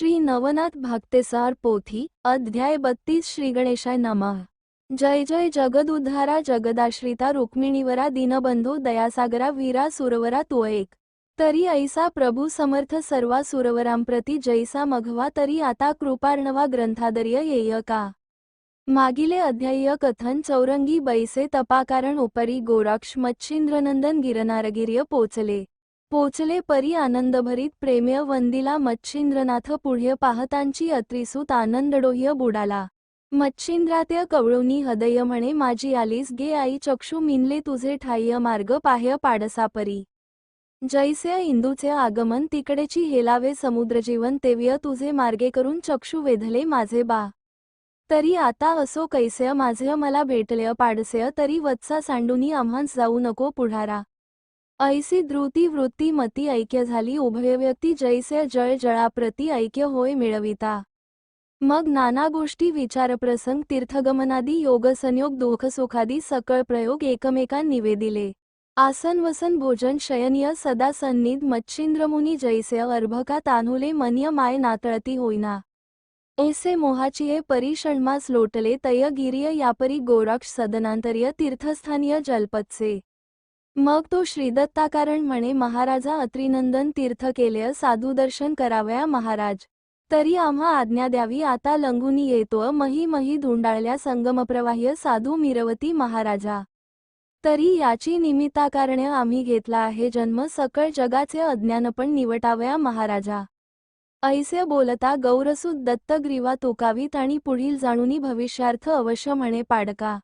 श्री नवनाथ भक्तेसार पोथी अध्याय बत्तीस श्री गणेशाय नमः. जय जय जगद उद्धारा जगदाश्रिता रुक्मिणीवरा दीनबंधू दयासागरा वीरा सुरवरा तो एक तरी ऐसा प्रभू समर्थ सर्वा सुरवरांप्रती जैसा मघवा तरी आता कृपार्णवा ग्रंथादर्य येय का. मागिले अध्याय कथन चौरंगी बैसे तपाकारण उपरी गोराक्ष मच्छिंद्रनंदन गिरनारगिर्य पोचले. पोचले परी आनंदभरीत प्रेम्य वंदिला मच्छिंद्रनाथ पुढ्य पाहतांची अत्रिसूत आनंदडोह्य बुडाला. मच्छिंद्रात्य कवळुनी हृदय म्हणे माझी आलीस गे आई चक्षु मिनले तुझे ठाय्य मार्ग पाह्य पाडसा परी. जैसे इंदूचे आगमन तिकडेची हेलावे समुद्रजीवन तेव्य तुझे मार्गे करून चक्षु वेधले माझे बा. तरी आता असो कैस्य माझे मला भेटले पाडस्य तरी वत्सा सांडूनी आम्हास जाऊ नको पुढारा. ऐसी द्रुती वृत्ती मती ऐक्य झाली उभय व्यक्ती जैसे जळ जळाप्रती ऐक्य होय मिळविता. मग नाना गोष्टी विचारप्रसंग तीर्थगमनादी योगसंयोग दुःखसुखादी सकळ प्रयोग एकमेकां निवेदिले आसन वसन भोजन शयनीय सदा सन्निध मच्छिंद्रमुनी जैसे अर्भका तान्हुले मन्य माय नातळती होईना. ऐसे मोहाचिये परिषणमास लोटले तय गिरिय यापरी गोरक्ष सदनांतर्य तीर्थस्थानीय जलपत्से मग तो श्रीदत्ताकारण म्हणे महाराजा अत्रिनंदन तीर्थ केले साधू दर्शन करावया महाराज. तरी आम्हा आज्ञा द्यावी आता लंघुनी येतो मही मही धुंडाळल्या संगमप्रवाह्य साधू मिरवती महाराजा. तरी याची निमित्ताकारण्य आम्ही घेतला आहे जन्म सकळ जगाचे अज्ञानपण निवटावया महाराजा. ऐसे बोलता गौरसूत दत्तग्रीवा तुकावीत आणि पुढील जाणूनी भविष्यार्थ अवश्य म्हणे पाडका.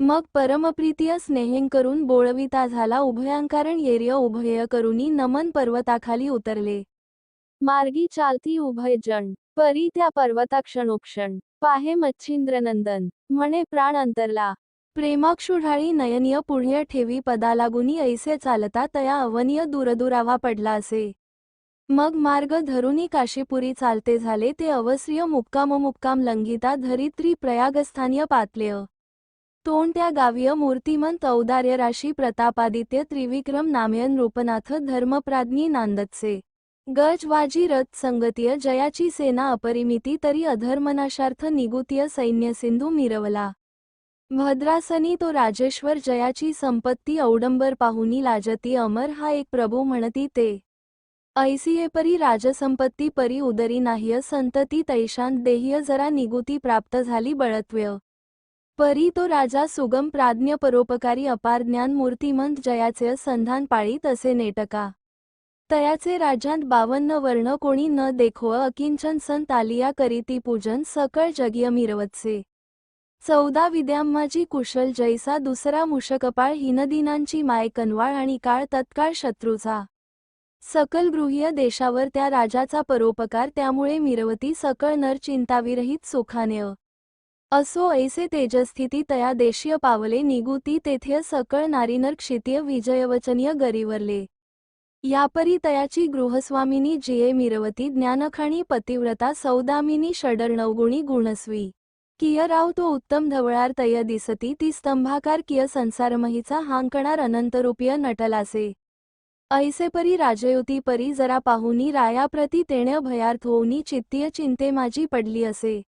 मग परमप्रीतीय स्नेहें करून बोळविता झाला उभयांकारण येर्य उभय करुनी नमन पर्वताखाली उतरले. मार्गी चालती उभय जण परी त्या पर्वताक्षणोक्षण पाहे मच्छिंद्रनंदन म्हणे प्राण अंतरला. प्रेमाक्षुढाळी नयनीय पुढ्य ठेवी पदालागुनी ऐसे चालता तया अवनीय दूरदुरावा पडला असे. मग मार्ग धरुनी काशीपुरी चालते झाले ते अवस्रिय मुक्काम मुक्काम लंघिता धरित्री प्रयागस्थानीय पातलेय. तोंड त्या गावीय मूर्तिमंत औदार्य राशी प्रतापादित्य त्रिविक्रम नामयन रूपनाथ धर्मप्राज्ञी नांदतसे. गजवाजी रथ संगतीय जयाची सेना अपरिमिती तरी अधर्मनाशार्थ निगुतीय सैन्य सिंधू मिरवला. भद्रासनी तो राजेश्वर जयाची संपत्ती औडंबर पाहुनी लाजती अमर हा एक प्रभू म्हणती ते. ऐसिये परी राजसंपत्ती परी उदरी नाह्य संतती तैशांत देह्य जरा निगुती प्राप्त झाली बळत्व्य. परी तो राजा सुगम प्राज्ञ परोपकारी अपार ज्ञान मूर्तिमंत जयाचे संधान पाळीत असे नेटका. तयाचे राज्यांत बावन्न वर्ण कोणी न देखो अकिंचन संत आलिया करीती पूजन सकळ जगिय मिरवतसे. चौदा विद्याम्माजी कुशल जैसा दुसरा मुषकपाळ हिनदिनांची माय कनवाळ आणि काळ तत्काळ शत्रूचा. सकल गृह्य देशावर त्या राजाचा परोपकार त्यामुळे मिरवती सकळ नर चिंताविरहित सुखाने असो ऐसे तेजस्थिती तया देशीय पावले निगुती तेथे सकळ नारीनर क्षितीय विजयवचनीय गरीवरले. यापरी तयाची गृहस्वामिनी जिये मिरवती ज्ञानखाणी पतिव्रता सौदामिनी षडर्णवगुणी गुणस्वी. किय राव तो उत्तम धवळार तय दिसती ती स्तंभाकार किय संसारमहीचा हांकणार अनंतरूपीय नटलासे. ऐसे परी राजयुती परी जरा पाहुनी रायाप्रती तेण्य भयार्थ होऊनी चित्तीय चिंते माझी पडली असे.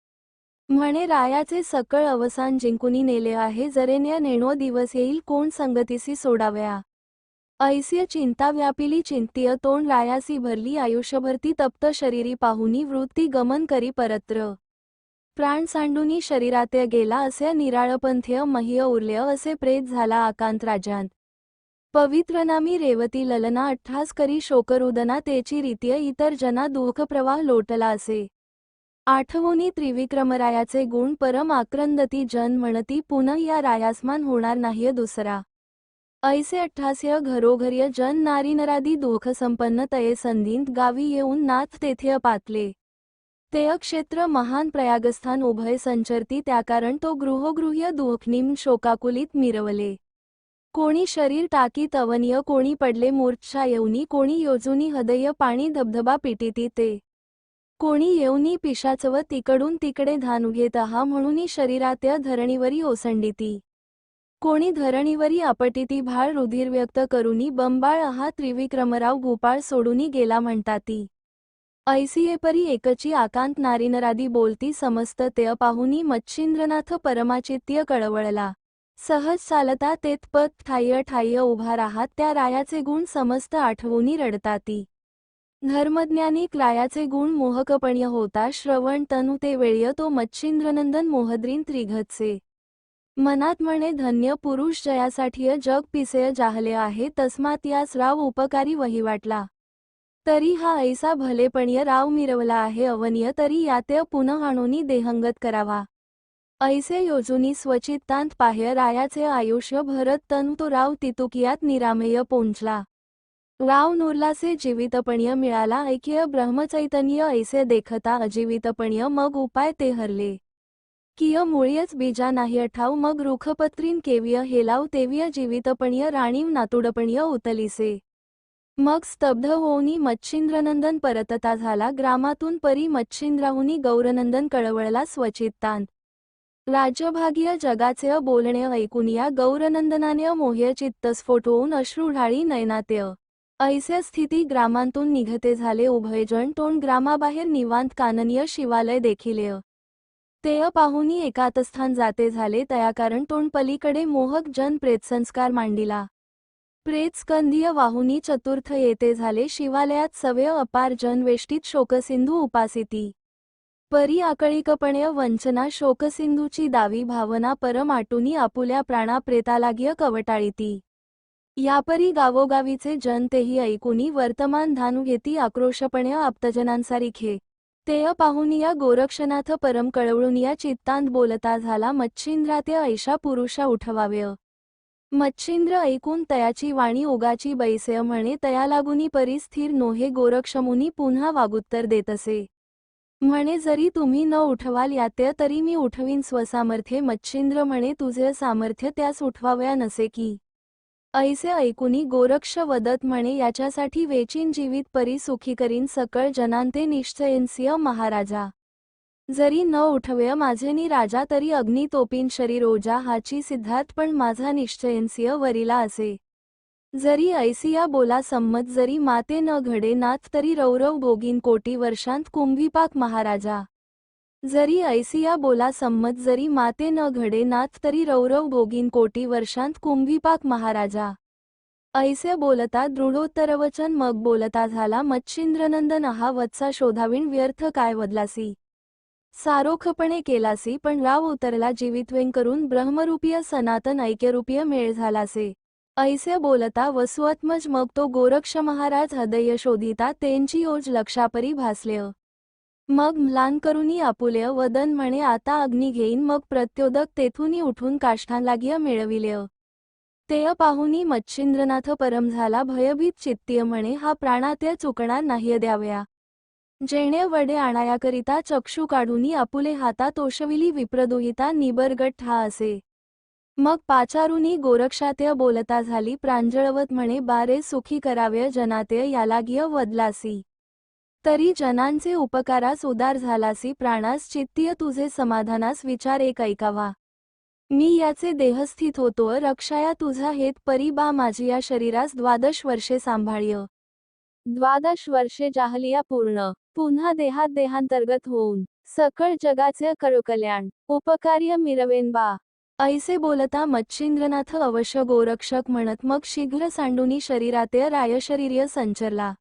म्हणे रायाचे सकळ अवसान जिंकुनी नेले आहे जरेन्या नेणो दिवस येईल कोण संगतीसी सोडाव्या? ऐस्य चिंता व्यापिली चिंतीय तोंड रायासी भरली आयुष्यभरती तप्त शरीरी पाहुनी वृत्ती गमन करी परत्र. प्राण सांडूनी शरीरात्य गेला असे निराळपंथ्य मह्य उरले असे प्रेत झाला आकांत राजांत. पवित्रनामी रेवती ललना अठ्ठास करी शोकरुदना तेची रीतीय इतर जना दुःखप्रवाह लोटला असे. आठवणी त्रिविक्रमरायाचे गुण परम आक्रंदती जन म्हणती पुनः या रायासमान होणार नाही दुसरा. ऐसे अठ्ठास्य घरोघर्य जन नारीनरादी दुःखसंपन्न तये संधींत गावी येऊन नाथ तेथे पातले ते क्षेत्र महान प्रयागस्थान उभय संचरती त्याकारण तो गृहोगृह्य दुःखनिम शोकाकुलित मिरवले. कोणी शरीर टाकी तवनीय कोणी पडले मूर्छा येऊनी कोणी योजुनी हृदय पाणी धबधबा पिटीती ते. कोणी येऊनी पिशाचव तिकडून तिकडे धान घेत हा म्हणून शरीरात्या धरणीवरी ओसंडिती. कोणी धरणीवरी आपटिती भाळ रुधिर व्यक्त करुनी बंबाळ हा त्रिविक्रमराव भूपाळ सोडूनी गेला म्हणताती. ऐसिये परी एकची आकांत नारीनरादी बोलती समस्त तेय पाहुनी मच्छिंद्रनाथ परमाचित्य कळवळला. सहज चालता तेतपत ठाय्य ठाय्य उभा राहात त्या रायाचे गुण समस्त आठवूनी रडताती. धर्मज्ञानी क्लायाचे गुण मोहकपण्य होता श्रवण तनु ते वेळ्य तो मच्छिंद्रनंदन मोहद्रीन त्रिघतसे. मनात म्हणे धन्य पुरुष जयासाठी जग पिसेय जाहले आहे तस्मात यास राव उपकारी वही वाटला तरी हा ऐसा भलेपणीय राव मिरवला आहे अवनीय तरी यात्य पुनः देहंगत करावा. ऐसे योजुनी स्वचित्तांत पाह्य रायाचे आयुष्य भरत तनु तो राव तितुकियात निरामेय पोंचला राव नुरलासे जीवितपणीय मिळाला ऐक्य ब्रह्मचैतन्य ऐसे देखता अजीवितपणीय मग उपाय ते हरले. किय मुळीच बीजा नाही अठाव मग रुखपत्रीन केविय हेलाव तेविय जीवितपणीय राणीव नातुडपण्य उतलिसे. मग स्तब्ध होऊनी मच्छिंद्रनंदन परतता झाला ग्रामातून परी मच्छिंद्राहुनी गौरनंदन कळवळला स्वचित्तांत राज्यभागीय जगाचे बोलणे ऐकून या गौरनंदनाने मोह्य चित्तस्फोट होऊन अश्रू ढाळी नयनात्य. ऐसे स्थिती ग्रामांतून निघते झाले उभयजण. तोंड ग्रामाबाहेर निवांत काननीय शिवालय देखील. तेय पाहुनी एकातस्थान जाते झाले. तयाकारण तोंड पलीकडे मोहक जन प्रेतसंस्कार मांडिला. प्रेतस्कंधीय वाहुनी चतुर्थ येते झाले. शिवालयात सवय अपार जनवेष्टीत शोकसिंधू उपासिती. परी आकळीकपणे वंचना शोकसिंधूची दावी भावना परमाटुनी आपुल्या प्राणा प्रेतालागीय कवटाळीती. यापरी गावोगावीचे जनतेही ऐकूनी ऐकुनी वर्तमान धानू घेती आक्रोशपणे आप्तजनांसारिखे तेय पाहुनिया गोरक्षनाथ परम कळवळुनिया चित्तांत बोलता झाला मच्छिंद्रात्य ऐशा पुरुषा उठवाव्य मच्छिंद्र ऐकून तयाची वाणी ओगाची बैसय म्हणे तया लागुनी परिस्थिर नोहे गोरक्षमुनी पुन्हा वागुत्तर देतसे. म्हणे जरी तुम्ही न उठवाल यात्य तरी मी उठवीन स्वसामर्थ्ये मच्छिंद्र म्हणे तुझे सामर्थ्य त्यास उठवावया नसे की. ऐसे ऐकुनी गोरक्ष वदत म्हणे याच्यासाठी वेचीन जीवित परी सुखी करीन सकळ जनांते निश्चयनसिय महाराजा. जरी न उठवय माझेनी राजा तरी अग्नी तोपीन शरीर ओजा हाची सिद्धार्थ पण माझा निश्चयनसिय वरिला असे. जरी ऐसिया बोला संमत जरी माते न घडे नाथ तरी रौरव भोगीन कोटी वर्षांत कुंभीपाक महाराजा. जरी ऐसिया बोला संमत जरी माते न घडे नाथ तरी रौरव भोगीन कोटी वर्षांत कुंभीपाक महाराजा. ऐसे बोलता दृढोत्तरवचन मग बोलता झाला मच्छिंद्रनंदन हा वत्सा शोधाविण व्यर्थ काय वदलासी. सारोखपणे केलासी पण राव उतरला जीवितवेन करून ब्रह्मरूपीय सनातन ऐक्यरूपीय मेळ झालासे. ऐसे बोलता वसुआत्मज मग तो गोरक्ष महाराज हृदय शोधिता तेंची ओज लक्षापरी भासलेय. मग म्लान आपुल्य वदन म्हणे आता अग्नी घेईन मग प्रत्योदक तेथूनी उठून काष्ठांलाग्य लाग्य तेय पाहुनी मच्छिंद्रनाथ परम झाला भयभीत चित्तीय म्हणे हा प्राणात्य चुकणार नाही द्याव्या. जेणे वडे आणायाकरिता चक्षू काढूनी आपुले हाता तोषविली विप्रदोहिता निबरगट हा असे. मग पाचारुनी गोरक्षात्य बोलता झाली प्रांजळवत म्हणे बारे सुखी कराव्य जनात्य यालागिय वदलासी. तरी जनांचे उपकारास उदार झालासी प्राणास चित्तीय तुझे समाधानास विचार एक ऐकावा. मी याचे देहस्थित होतो रक्षाया तुझा हेत परी बा माझी या शरीरास द्वादश वर्षे सांभाळ्य. द्वादश वर्षे जाहलिया पूर्ण पुन्हा देहात देहांतर्गत होऊन सकळ जगाचे करुकल्याण उपकार्य मिरवेन बा. ऐसे बोलता मच्छिंद्रनाथ अवश्य गोरक्षक म्हणत मग शीघ्र सांडुनी शरीराते रायशरीर्य संचरला.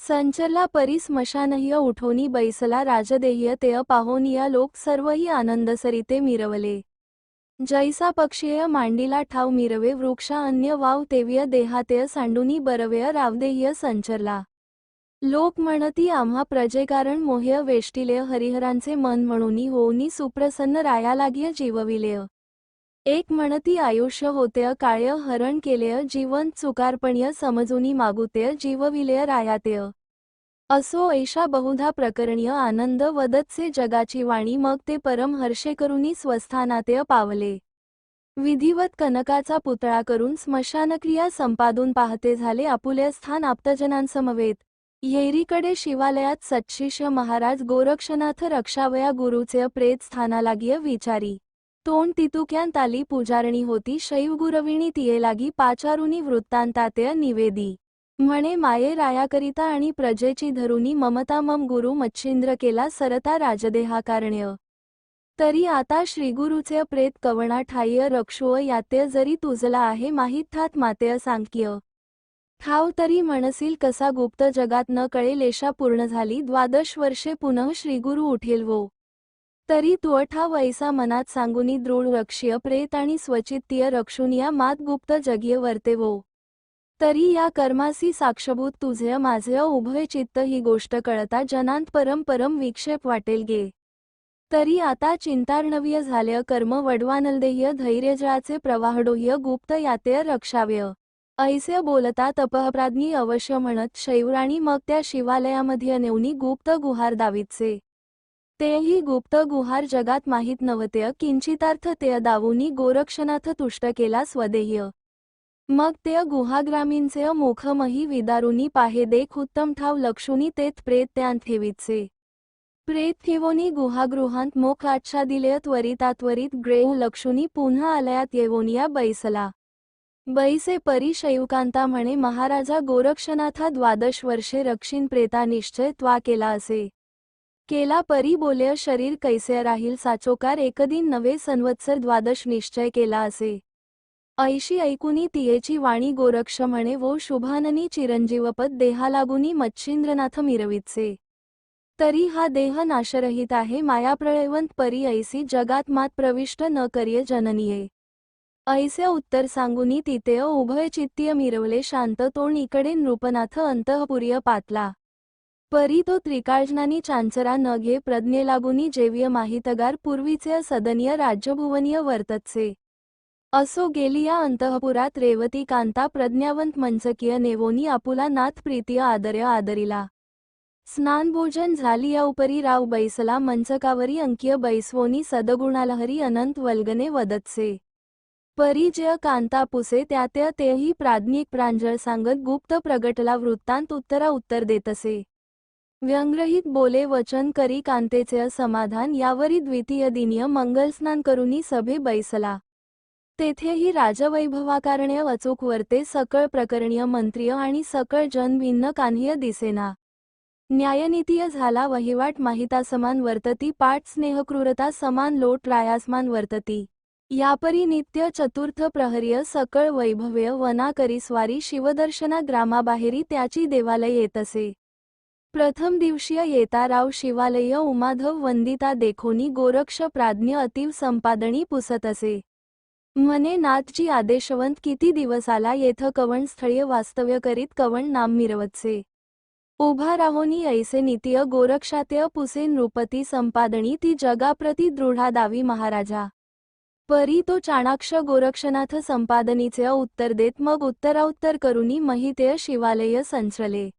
संचरला परी स्मशानह्य उठोनी बैसला राजदेह्य तेय पाहोनिया लोक सर्वही आनंदसरिते मिरवले. जैसा पक्षीय मांडीला ठाव मिरवे वृक्षा अन्य वाव तेव्य देहातेय सांडुनी बरवेय रावदेह्य संचरला. लोक म्हणती आम्हा प्रजेकारण मोह्य वेष्टिलेय हरिहरांचे मन म्हणूनी होऊनी सुप्रसन्न रायालाग्य जीवविलेय. एक म्हणती आयुष्य होतेय काळ्य हरण केलेय जीवन चुकारपण्य समजुनी मागुतेय जीवविलेय रायातेय असो ऐशा बहुधा प्रकरणीय आनंद वदतसे जगाची वाणी मग ते परम हर्षे करुनी स्वस्थानातेय पावले. विधिवत कनकाचा पुतळा करून स्मशानक्रिया संपादून पाहते झाले आपुले स्थान आप्तजनांसमवेत. येरीकडे शिवालयात सच्शिष्य महाराज गोरक्षनाथ रक्षावया गुरुचे प्रेत स्थानालागीय विचारी. तोंड तितुक्यांत आली पुजारणी होती शैवगुरविणी तिये लागी पाचारुनी वृत्तांतातेय निवेदी. म्हणे माये रायाकरिता आणि प्रजेची धरुनी ममता मम गुरु मच्छिंद्र केला सरता राजदेहाकारण्य. तरी आता श्रीगुरुचे प्रेत कवणा ठाय्य रक्षुव यात्य जरी तुझला आहे माहीत थात मातेय सांख्य. ठाव तरी म्हणसील कसा गुप्त जगात न कळे लेशा पूर्ण झाली द्वादश वर्षे पुनः श्रीगुरु उठेल वो तरी तुअठा वैसा मनात सांगुनी दृढ रक्षीय प्रेत आणि स्वचित्तीय रक्षुनिया मात गुप्त जगीय वर्ते वो. तरी या कर्मासी साक्षभूत तुझे माझे उभय चित्त ही गोष्ट कळता जनांत परम परम विक्षेप वाटेल गे. तरी आता चिंतार्णवीय झाले कर्म वडवानलदेय धैर्यजळाचे प्रवाहडोह्य गुप्त यातेय रक्षाव्य. ऐसे बोलता तपहप्राज्ञी अवश्य म्हणत शैवराणी मग त्या शिवालयामध्ये नेऊनी गुप्त गुहार दावीतसे. तेही गुप्त गुहार जगात माहीत नव्हते. किंचितार्थ ते दावुनी गोरक्षनाथ तुष्ट केला स्वदेय मग ते गुहाग्रामींचे मुखमही विदारुनी पाहे देख उत्तम ठाव लक्षुनी तेथ प्रेत त्यांत ठेवीतसे. प्रेत ठेवोनी गुहागृहांत मोख आच्छादिलेय त्वरितात्वरित ग्रेह लक्षुनी पुन्हा आलयात येवोनिया बैसला. बैसे परी शैवकांता म्हणे महाराजा गोरक्षनाथा द्वादश वर्षे रक्षिण प्रेता निश्चय त्वा केला असे. केला परी बोलय शरीर कैसे राहील साचोकार? एकदिन नवे संवत्सर द्वादश निश्चय केला असे. ऐशी ऐकुनी तियेची वाणी गोरक्ष म्हणे वो शुभाननी चिरंजीवपद देहालागुनी मच्छिंद्रनाथ मिरवितसे. तरी हा देह नाशरहित आहे मायाप्रळयवंत परी ऐसी जगात मात प्रविष्ट न करिये जननीये. ऐसे उत्तर सांगुनी तितेय उभय चित्तीय मिरवले शांत तोण इकडे नृपनाथ अंतःपुर्य पातला. परी तो त्रिकाळजनानी चांचरा न घे प्रज्ञे लागुनी माहितगार पूर्वीचे सदनीय राज्यभुवनीय वर्तचे असो गेली या अंतःपुरात रेवती कांता प्रज्ञावंत मंचकीय नेवोनी आपुला नाथ प्रीतीय आदर्य आदरिला. स्नानभोजन झाली या उपरी राव बैसला मंचकावरी अंकीय बैसवोनी सदगुणालहरी अनंत वल्गने वदतसे. परिजय कांता पुसे त्यात्य तेही प्राज्ञिक प्रांजळ सांगत गुप्त प्रगटला वृत्तांत उत्तरा उत्तर देतसे. व्यंग्रहित बोले वचन करी कांतेचे समाधान यावरी द्वितीय दिनीय मंगलस्नान करुनी सभे बैसला. तेथेही राजवैभवाकारण्य अचूक वर्ते सकळ प्रकरणीय मंत्रीय आणि सकळ जन भिन्न कान्ह्य दिसेना. न्यायनीतीय झाला वहिवाट माहिता समान वर्तती पाठ स्नेहक्रूरता समान लोट रायासमान वर्तती. यापरी नित्य चतुर्थ प्रहरीय सकळ वैभव्य वनाकरी स्वारी शिवदर्शना ग्रामाबाहेरी त्याची देवालय येत असे प्रथम दिवशीय येता राव शिवालय उमाधव वंदिता देखोनी गोरक्ष प्राज्ञ अतीव संपादनी पुसत असे. म्हणे नाथजी आदेशवंत किती दिवसाला येथ कवण स्थळीय वास्तव्य करीत कवण नाम मिरवतसे. उभा राहोनी ऐसे नितीय गोरक्षातेय पुसे नृपती संपादनी ती जगाप्रती दृढा दावी महाराजा. परी तो चाणाक्ष गोरक्षनाथ संपादनीचे उत्तर देत मग उत्तराउत्तर करुनी महितेय शिवालय संचले.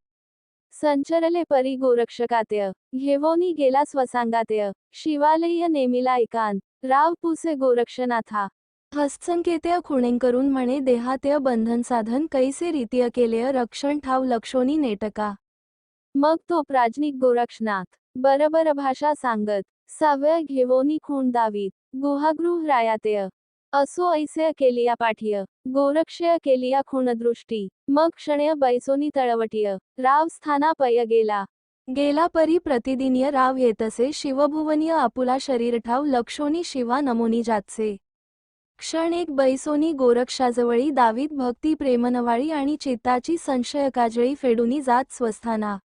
संचरले परी गोरक्षकातेय. घेवोनी गेला स्वसांगातेय. शिवालय नेमिला ऐकान. राव पुसे गोरक्षनाथा. हस्तसंकेतय खुणें करून म्हणे देहातेय बंधन साधन कैसे रीतीय केलेय रक्षण ठाव लक्षोनी नेटका मग तो प्राजनिक गोरक्षनाथ. बरबर भाषा सांगत सव्य घेवोनी खूण दावीत. गुहागृह रायातेय. असो ऐसे केलिया पाठीय गोरक्षय केलिया खूणदृष्टी मग क्षणय बैसोनी तळवटीय राव स्थाना पय गेला. गेला परी प्रतिदिनीय राव येतसे शिवभुवनीय आपुला शरीर ठाव लक्षोनी शिवा नमोनी जातसे. क्षण एक बैसोनी गोरक्षाजवळी दावीत भक्ती प्रेमनवाळी आणि चित्ताची संशय काजळी फेडुनी जात स्वस्थाना.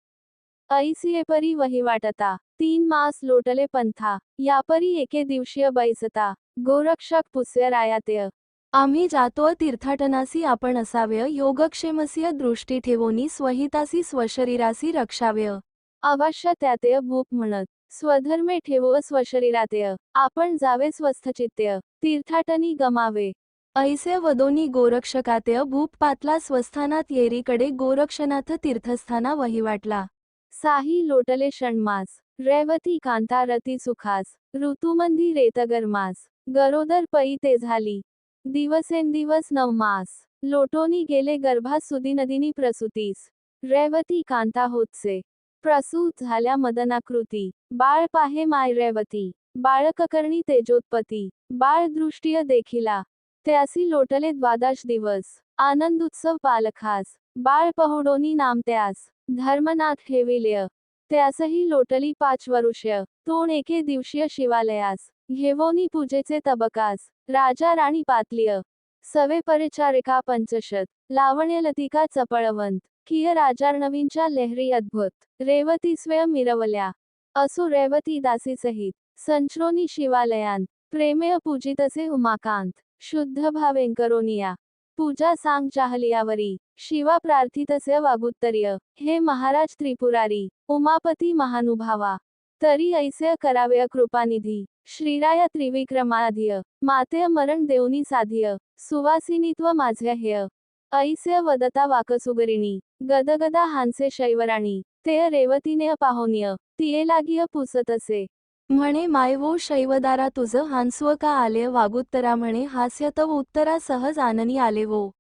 ऐसिये परी वही वाटता तीन मास लोटले पंथा यापरी एके दिवशीय बैसता. गोरक्षक पुस्य रायातेय आम्ही जातो तीर्थाटनासी आपण असाव्य योगक्षेमसीय दृष्टी ठेवोनी स्वहितासी स्वशरीरासी रक्षाव्य अवश्य त्यातेय भूप म्हणत. स्वधर्मे ठेवो स्वशरीरातेय आपण जावे स्वस्थचित्तेय तीर्थाटनी गमावे. ऐसे वदोनी गोरक्षकातेय भूप पातला स्वस्थानात येरीकडे गोरक्षनाथ तीर्थस्थाना वहिवाटला. साही लोटले षण्मास. रेवती कांता रती सुखास. ऋतुमंदी रेतगरमास गरोदर पई ते झाली. दिवसेंदिवस नवमास लोटोनी गेले गर्भास सुदिनदिनी प्रसूतीस. रेवती कांता होतसे प्रसूत झाल्या मदनाकृती. बाळ पाहे माय रेवती. बाळककर्णी तेजोत्पती. बाळ दृष्टीय देखिला. त्यासी लोटले द्वादश दिवस. आनंद उत्सव पालखास. बाळ पहुडोनी नाम त्यास. धर्मनाथ ठेविल्य त्यासही लोटली पाच वरुष्य. तोण एके दिवशीय शिवालयास. घेवोनी पूजेचे तबकास राजा राणी पातलिय सवे परिचारिका पंचशत लावण्यलतिका चपळवंत किय राजार्णवींच्या लेहरी अद्भुत रेवती स्वयं मिरवल्या असु रेवती दासी सहित संचरोनी शिवालयान प्रेमेय पूजितसे उमाकांत शुद्ध भावेंकरोनिया पूजा सांग चाहलियावरी शिवा प्रार्थितसे वागुत्तर्य हे महाराज त्रिपुरारी उमापती महानुभावा तरी ऐसे कराव्य कृपानिधी श्रीराया त्रिविक्रमाध्य. मातेय मरण देवनी साध्य. सुवासिनीत्व माझ्या हेय. ऐस्य वदता वाकसुगरिणी. गदगदा हांसे शैवराणी. ते रेवतीने पाहोनिय. तिये लागिय पुसतसे. म्हणे मायवो शैवदारा तुझ हांसव का आले? वागुत्तरा म्हणे हास्य तव उत्तरा सहज आननी आले वो.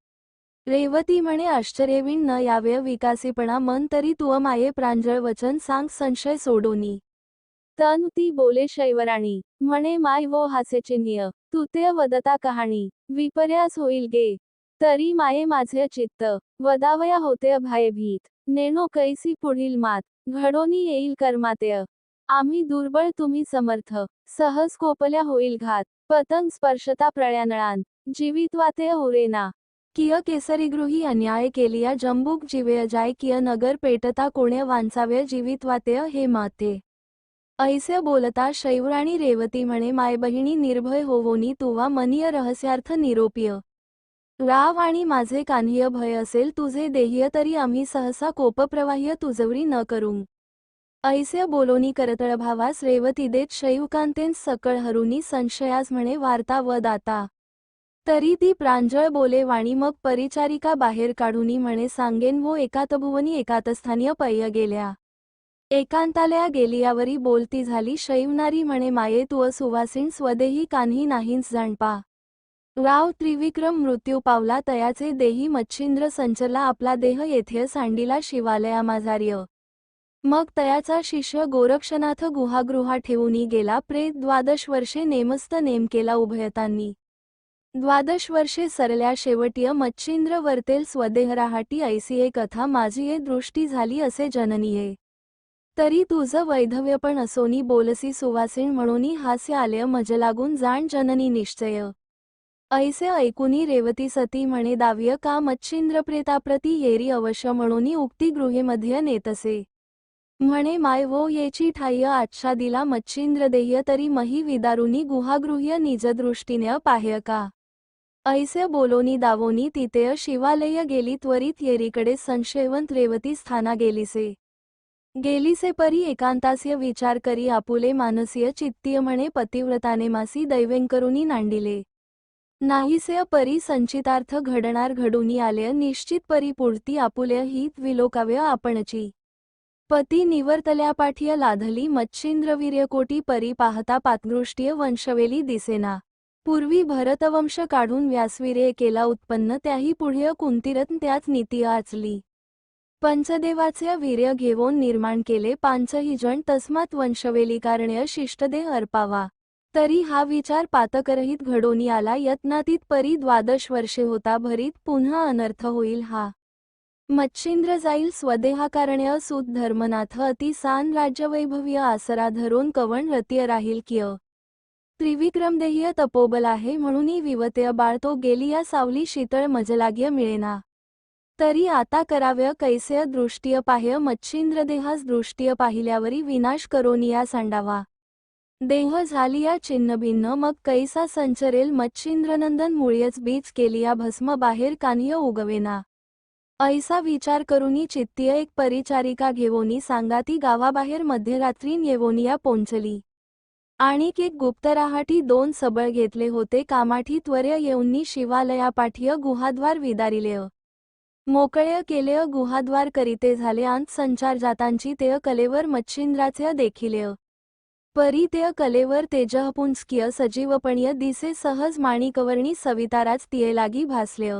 रेवती म्हणे आश्चर्यवीण न यावे विकासीपणा मन तरी तुअ माये प्रांजळ वचन सांग संशय सोडोनी. तन ती बोले शैवराणी म्हणे माय वो हासे चिन्ह तू वदता कहाणी विपर्यास होईल गे तरी माये माझे चित्त वदावया होते भयभीत नेणो कैसी पुढील मात घडोनी येईल कर्मातेय आम्ही दुर्बळ तुम्ही समर्थ सहज कोपल्या होईल घात पतंग स्पर्शता प्रळ्यानळान जीवितवाते उरेना किय केसरीगृही अन्याय केलिया जंबुक जीवेय जाय किय नगर पेटता कोण्य वांचाव्य जीवितवाते हे माते ऐस्य बोलता शैवराणी रेवती म्हणे माय बहिणी निर्भय होवोनी तुवा मनीय रहस्यार्थ निरोपिय. राव आणि माझे कान्हीय भय असेल तुझे देहीय तरी आम्ही सहसा कोपप्रवाह्य तुजवरी न करू ऐस्य बोलोनी करतळ भावास रेवती देत शैवकांतेन सकळ हरुनी संशयास म्हणे वार्ता व दाता. तरी ती प्रांजळ बोले वाणी मग परिचारिका बाहेर काढूनी म्हणे सांगेन वो एकातभुवनी एकातस्थानीय पय्य गेल्या. एकांतालया गेलियावरी बोलती झाली शैवनारी म्हणे माये तू सुवासीण स्वदेही कान्ही नाहींच जाणपा. राव त्रिविक्रम मृत्यू पावला तयाचे देही मच्छिंद्र संचला आपला देह येथे सांडिला शिवालया माझार्य मग तयाचा शिष्य गोरक्षनाथ गुहागृहा ठेवूनी गेला प्रेत द्वादश वर्षे नेमस्त नेम केला उभयतांनी. द्वादश वर्षे सरल्या शेवटीय मच्छिंद्र वर्तेल स्वदेहराहाटी ऐसिये कथा माझी दृष्टी झाली असे जननीये. तरी तुझं वैधव्य पण असोनी बोलसी सुवासीन म्हणूनी हास्य आलय मज लागून जाण जननी निश्चय. ऐसे ऐकुनी रेवती सती म्हणे दाव्य का मच्छिंद्र प्रेताप्रती येरी अवश्य म्हणूनी उक्ती गृहेमध्ये नेतसे. म्हणे माय वो येची ठाय्य आच्छा दिला मच्छिंद्र तरी मही विदारुनी गुहागृह्य निजदृष्टीने पाह्य का. ऐसे बोलोनी दावोनी तिथे शिवालय गेली त्वरित येरीकडे संशयवंत रेवती स्थाना गेलीसे. गेलीसे परी एकांतास्य विचार करी आपुले मानसीय चित्तीय म्हणे पतिव्रताने मासी दैवेंकरुनी नांडिले. नाहीसे परी संचितार्थ घडणार घडूनी आले निश्चित परी पुढती आपुले हित विलोकाव्य आपणची. पती निवर्तल्यापाठीय लाधली मच्छिंद्रवीर्यकोटी परी पाहता पातदृष्टीय वंशवेली दिसेना. पूर्वी भरतवंश काढून व्यासवीर्य केला उत्पन्न त्याही पुढे कुंतीरत त्याच नीती आचली. पंचदेवाचे वीर्य घेवून निर्माण केले पांचही जण तस्मात वंशवेलीकारण्य शिष्टदेह अर्पावा. तरी हा विचार पातकरहित घडोनी आला यत्नातीत परी द्वादश वर्षे होता भरीत पुन्हा अनर्थ होईल हा. मच्छिंद्र जाईल स्वदेहाकारण्य सुत धर्मनाथ अति सान राज्यवैभवीय आसरा धरून कवण रतीय राहील किय. त्रिविक्रमदेहीय तपोबल आहे म्हणूनही विवतेय बाळतो गेली या सावली शीतळ मजलाग्य मिळेना. तरी आता कराव्य कैसेय दृष्टीय पाह्य मच्छिंद्रदेहास दृष्टीय पाहिल्यावरी विनाश करोनिया सांडावा. देह झालिया चिन्हभिन्न मग कैसा संचरेल मच्छिंद्रनंदन मुळीच बीज केलिया भस्म बाहेर कानिय उगवेना. ऐसा विचार करूनी चित्तीय एक परिचारिका घेवोनी सांगाती गावाबाहेर मध्यरात्रीन येवोनिया पोंचली. आणिक एक गुप्तराहाटी दोन सबळ घेतले होते कामाठी त्वर्य येऊनी शिवालयापाठीय गुहाद्वार विदारिलेय. मोकळ्य केलेय गुहाद्वार करीते झाले अंत संचार जातांची तेय कलेवर मच्छिंद्राचे देखिलेय परी तेय कलेवर तेजहपुंस्किय सजीवपणीय दिसे सहज माणिकवर्णी सविताराच तिये लागी भासलेय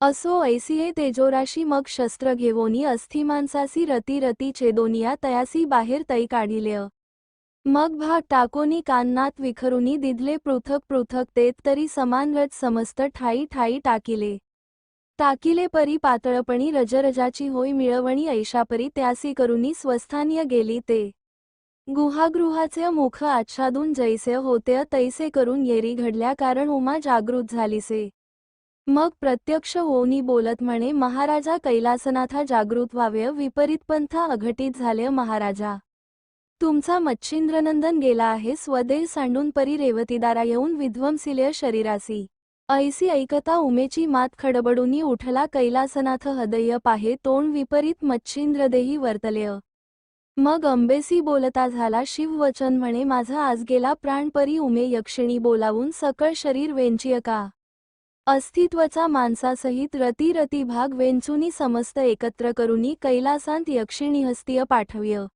असो ऐसिये तेजोराशी मग शस्त्र घेवोनी अस्थिमानसासी रती रती छेदोनिया तयासी बाहेर तै काढिलेय मग भाग टाकोनी कान्नात विखरुनी दिदले पृथक पृथक तेत तरी समान रच समस्त ठाई ठाई टाकिले. ताकिले परी पातळपणी रजरजाची होय मिळवणी ऐशापरी त्यासी करुनी स्वस्थानीय गेली ते. गुहागृहाचे मुख आच्छादून जैसे होते तैसे करून येरी घडल्या कारण उमा जागृत झालीसे. मग प्रत्यक्ष होनी बोलत म्हणे महाराजा कैलासनाथा जागृत व्हावे विपरीत पंथा अघटित झाले महाराजा. तुमचा मच्छिंद्रनंदन गेला आहे स्वदेश सांडून परी रेवतीदारा येऊन विध्वंसिले शरीरासी. ऐसी ऐकता उमेची मात खडबडूनी उठला कैलासनाथ हृदय पाहे तोंड विपरीत मच्छिंद्रदेही वर्तलेय मग अंबेसी बोलता झाला शिववचन म्हणे माझा आज गेला प्राणपरी उमे यक्षिणी बोलावून सकळ शरीर वेंचिय का? अस्तित्वचा माणसासहित रती रती भाग वेंचुनी समस्त एकत्र करुनी कैलासांत यक्षिणी हस्तीय पाठव्य.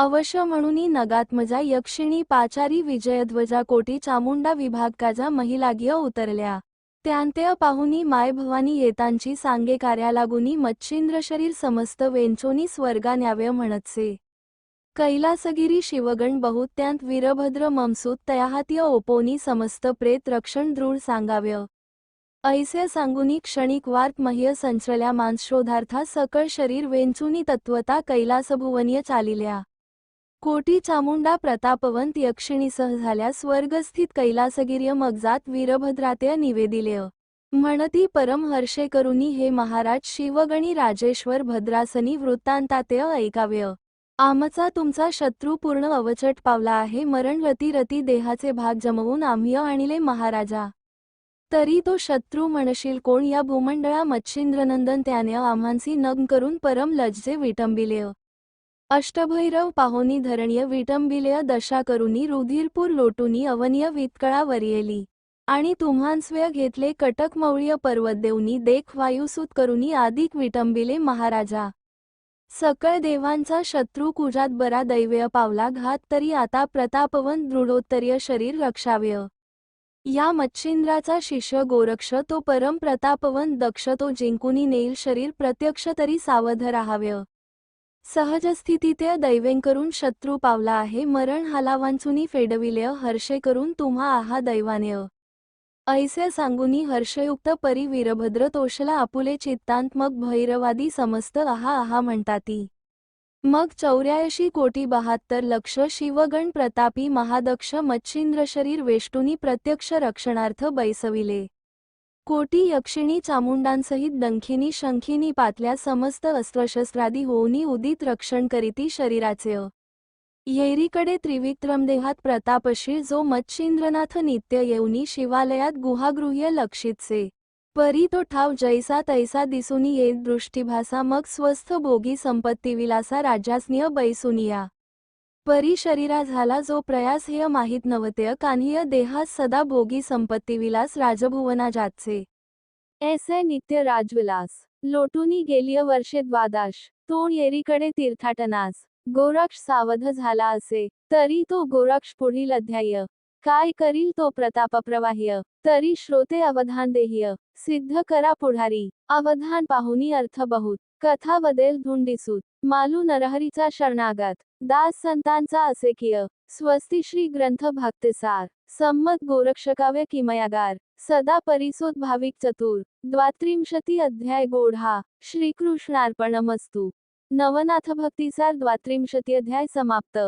अवश्य म्हणूनी नगात्मजा यक्षिणी पाचारी विजयध्वजा कोटी चामुंडा विभागकाजा महिलागीय उतरल्या. त्यांत्य पाहुनी माय भवानी येतांची सांगे कार्यालागुनी मच्छिंद्र शरीर समस्त वेंचोनी स्वर्गा न्याव्य म्हणतसे. कैलासगिरी शिवगण बहुत्यांत वीरभद्र ममसूत तयाहात्य ओपोनी समस्त प्रेत रक्षण दृढ सांगाव्य. ऐसे सांगुनी क्षणिक वार्त मह्य संचल्या मांसशोधार्था सकळ शरीर वेंचुनी तत्वता कैलासभुवनीय चालिल्या. कोटी चामुंडा प्रतापवंत यक्षिणीसह झाल्या स्वर्गस्थित कैलासगिर्य मगजात वीरभद्रात्य निवेदिलेय. म्हणती परमहर्षे करुणी हे महाराज शिवगणी राजेश्वर भद्रासनी वृत्तांतात्य ऐकाव्य. आमचा तुमचा शत्रू पूर्ण अवचट पावला आहे मरण रती रती देहाचे भाग जमवून आम्ही आणले महाराजा. तरी तो शत्रू म्हणशील कोण या भूमंडळा मच्छिंद्रनंदन त्याने आम्हांसी नग्न करून परम लज्जे विटंबिलेय. अष्टभैरव पाहोनी धरणीय विटंबिलय दशा करुनी रुधिरपूर लोटुनी अवनीय वितकळा वरियेली. आणि तुम्हांस्वय घेतले कटक मौळीय पर्वत देऊनी देख वायुसूत करुनी आदिक विटंबिले महाराजा. सकळ देवांचा शत्रू कुजात बरा दैव्य पावला घात तरी आता प्रतापवन दृढोत्तरीय शरीर रक्षाव्य. या मच्छिंद्राचा शिष्य गोरक्ष तो परम प्रतापवन दक्ष तो जिंकुनी नेईल शरीर प्रत्यक्ष तरी सावध राहाव्य. सहजस्थितीते दैवें करून शत्रू पावला आहे. मरण हालावांचुनी फेडविलेय. हर्षे करून तुम्हा आहा दैवानेय. ऐसे सांगुनी हर्षयुक्त परी वीरभद्र तोषला आपुले चित्तांतमक भैरवादी समस्त आहा आहा म्हणताती. मग चौऱ्याऐंशी कोटी बहात्तर लक्ष शिवगण प्रतापी महादक्ष मच्छिंद्र शरीर वेष्टुनी प्रत्यक्ष रक्षणार्थ बैसविले. कोटी यक्षिणी चामुंडांसहित डंखिनी शंखिनी पातल्या समस्त अस्त्रशस्त्रादी होऊनी उदित रक्षण करीती शरीराचे. येरीकडे त्रिविक्रमदेहात प्रतापशी जो मच्छिंद्रनाथ नित्य येऊनी शिवालयात गुहागृह्य लक्षितसे. परी तो ठाव जैसा तैसा दिसुनी येत दृष्टीभासा मग स्वस्थ भोगी संपत्तीविलासा विलासा बैसुनिया. परी शरीरा झाला जो प्रयास हेय माहीत नवतेय कान्हीय देहास सदा भोगी संपत्ती विलास राजभुवना जातसे ऐसे नित्य राजविलास. लोटुनी गेलिय वर्षे द्वादाश. तो येरीकडे तीर्थाटनास. गोरक्ष सावध झाला असे तरी तो गोरक्ष पुढील अध्याय. काय करील तो प्रतापप्रवाह्य? तरी श्रोते अवधान देह्य. सिद्ध करा पुढारी. अवधान पाहुनी अर्थ बहुत कथा बदेल धुंडीसूत मालू नरहरीचा शरणागत दास संतांचा असेकिय स्वस्ती श्री ग्रंथ भक्तिसार संमत गोरक्षकाव्य किमयागार सदा परिसोत भाविक चतुर द्वात्रिंशती अध्याय गोढा श्रीकृष्णार्पणमस्तू. नवनाथ भक्तिसार द्वात्रिंशती अध्याय समाप्त.